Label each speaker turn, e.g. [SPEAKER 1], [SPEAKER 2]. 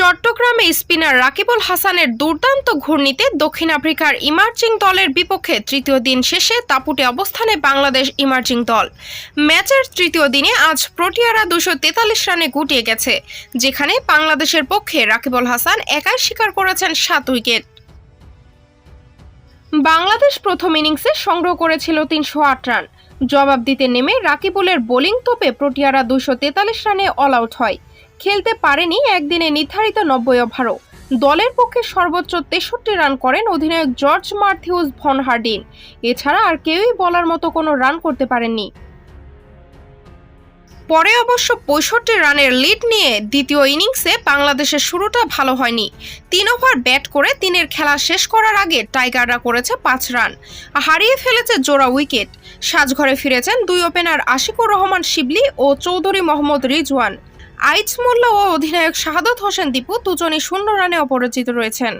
[SPEAKER 1] চট্টগ্রামে স্পিনার রাকিবুল হাসানের দুর্দান্ত ঘূর্ণিতে দক্ষিণ আফ্রিকার ইমার্জিং দলের বিপক্ষে তৃতীয় দিন শেষে তাপুটে অবস্থানে বাংলাদেশ ইমার্জিং দল। ম্যাচের তৃতীয় দিনে আজ প্রোটিয়ারা দুশো তেতাল্লিশ রানে গুটিয়ে গেছে, যেখানে বাংলাদেশের পক্ষে রাকিবুল হাসান একাই শিকার করেছেন সাত উইকেট। বাংলাদেশ প্রথম ইনিংসে সংগ্রহ করেছিল তিনশো আট রান। জবাব দিতে নেমে রাকিবুলের বোলিং তোপে প্রোটিয়ারা দুশো তেতাল্লিশ রানে অল আউট হয়। খেলতে পারেনি একদিনে নির্ধারিত নব্বই ওভারও। দলের পক্ষে সর্বোচ্চ তেষট্টি রান করেন অধিনায়ক জর্জ মার্থিউস ভন হার্ডিন। এছাড়া আর কেউই বলার মতো কোনো রান করতে পারেননি। পরে অবশ্য পঁয়ষট্টি রানের লিড নিয়ে দ্বিতীয় ইনিংসে বাংলাদেশের শুরুটা ভালো হয়নি। তিন ওভার ব্যাট করে তিনের খেলা শেষ করার আগে টাইগাররা করেছে পাঁচ রান হারিয়ে ফেলেছে জোড়া উইকেট। সাজঘরে ফিরেছেন দুই ওপেনার আশিকুর রহমান শিবলি ও চৌধুরী মোহাম্মদ রিজওয়ান। আইচ মোল্লা ও অধিনায়ক শাহাদত হোসেন দীপু দুজনই শূন্য রানে অপরাজিত রয়েছেন।